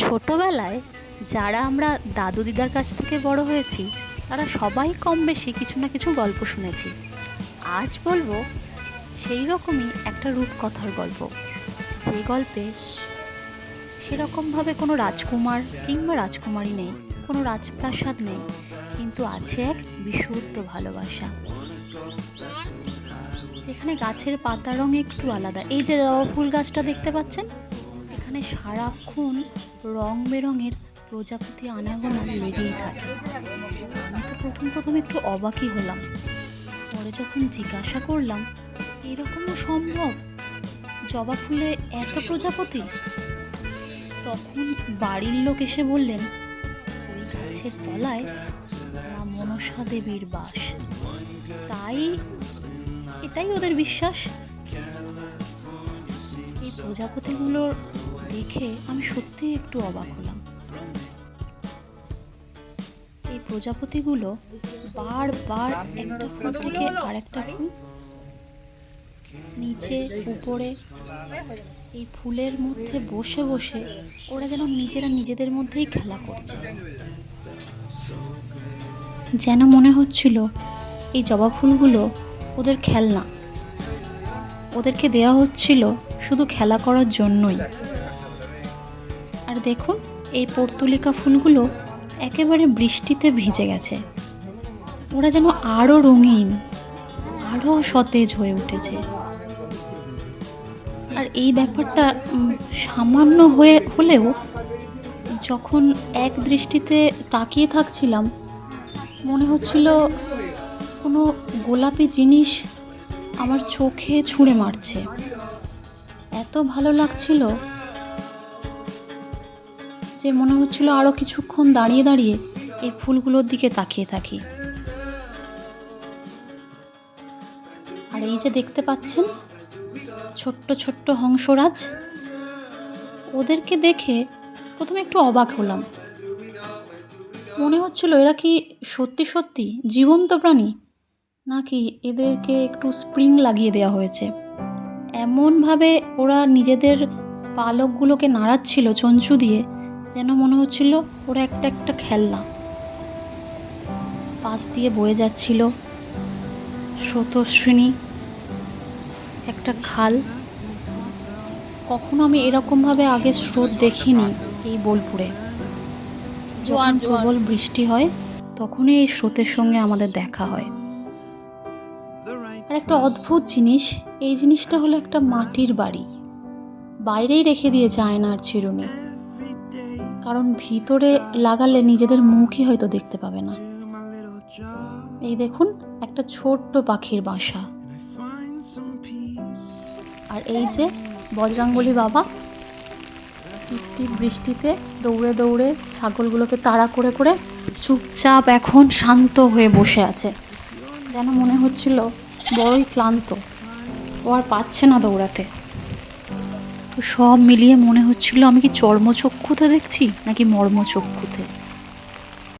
ছোটোবেলায় যারা আমরা দাদু দিদার কাছ থেকে বড় হয়েছি, তারা সবাই কম বেশি কিছু না কিছু গল্প শুনেছি। আজ বলব সেই রকমই একটা রূপকথার গল্প। যে গল্পে সেরকমভাবে কোনো রাজকুমার কিংবা রাজকুমারী নেই, কোনো রাজপ্রাসাদ নেই, কিন্তু আছে এক বিশুদ্ধ ভালোবাসা। যেখানে গাছের পাতার রঙ একটু আলাদা। এই যে জবা ফুল গাছটা দেখতে পাচ্ছেন? এখানে সারাক্ষণ রং বেরঙের প্রজাপতি আনাগোনা লেগেই থাকে। আমি তো প্রথম প্রথম একটু অবাকই হলাম। পরে যখন জিজ্ঞাসা করলাম এরকমও সম্ভব? জবা ফুলে এত প্রজাপতি? তখন বাড়ির লোক এসে বললেন, ওই গাছের তলায় মা মনসা দেবীর বাস। তাই, এটাই ওদের বিশ্বাস? এই প্রজাপতিগুলো দেখে আমি সত্যি একটু অবাক হলাম। এই প্রজাপতিগুলো বারবার একটা ফুল থেকে আরেকটা ফুল নিচে, উপরে এই ফুলের মধ্যে বসে বসে ওরা যেন নিজেরা নিজেদের মধ্যেই খেলা করছে। যেন মনে হচ্ছিল এই জবা ফুলগুলো ওদের খেলনা। ওদেরকে দেওয়া হচ্ছিল শুধু খেলা করার জন্যই। আর দেখুন, এই পর্তুলিকা ফুলগুলো একেবারে বৃষ্টিতে ভিজে গেছে। ওরা যেন আরও রঙিন আরও সতেজ হয়ে উঠেছে। আর এই ব্যাপারটা সামান্য হয়ে, হলেও যখন এক দৃষ্টিতে তাকিয়ে থাকছিলাম, মনে হচ্ছিল কোনো গোলাপি জিনিস আমার চোখে ছুঁড়ে মারছে। এত ভালো লাগছিল যে মনে হচ্ছিল আরও কিছুক্ষণ দাঁড়িয়ে দাঁড়িয়ে এই ফুলগুলোর দিকে তাকিয়ে থাকি। আর এই যে দেখতে পাচ্ছেন, ছোট্ট ছোট্ট হংসরাজ, ওদেরকে দেখে প্রথমে একটু অবাক হলাম। মনে হচ্ছিল এরা কি সত্যি সত্যি জীবন্ত প্রাণী? নাকি এদেরকে একটু স্প্রিং লাগিয়ে দেওয়া হয়েছে? এমনভাবে ওরা নিজেদের পালকগুলোকে নাড়াচ্ছিল চঞ্চু দিয়ে যেন মনে হচ্ছিল ওরা একটা একটা খেলনা। পাশ দিয়ে বয়ে যাচ্ছিল স্রোতস্বিনী একটা খাল। কখনো আমি এরকমভাবে আগে স্রোত দেখিনি এই বোলপুরে। যখন প্রবল বৃষ্টি হয় তখনই এই স্রোতের সঙ্গে আমাদের দেখা হয়। আর একটা অদ্ভুত জিনিস, এই জিনিসটা হলো একটা মাটির বাড়ি। বাইরেই রেখে দিয়েছে আয়নার চিরুনি। কারণ ভিতরে লাগালে নিজেদের মুখই হয়তো দেখতে পাবে না। এই দেখুন, একটা ছোট্ট পাখির বাসা। আর এই যে বজরাঙ্গলি বাবা টিপ টিপ বৃষ্টিতে দৌড়ে দৌড়ে ছাগলগুলোকে তাড়া করে করে চুপচাপ এখন শান্ত হয়ে বসে আছে। যেন মনে হচ্ছিল বড়ই ক্লান্ত। ও আর পাচ্ছে না দৌড়াতে। তো সব মিলিয়ে মনে হচ্ছিল আমি কি চর্মচক্ষুতে দেখছি, নাকি মর্মচক্ষুতে?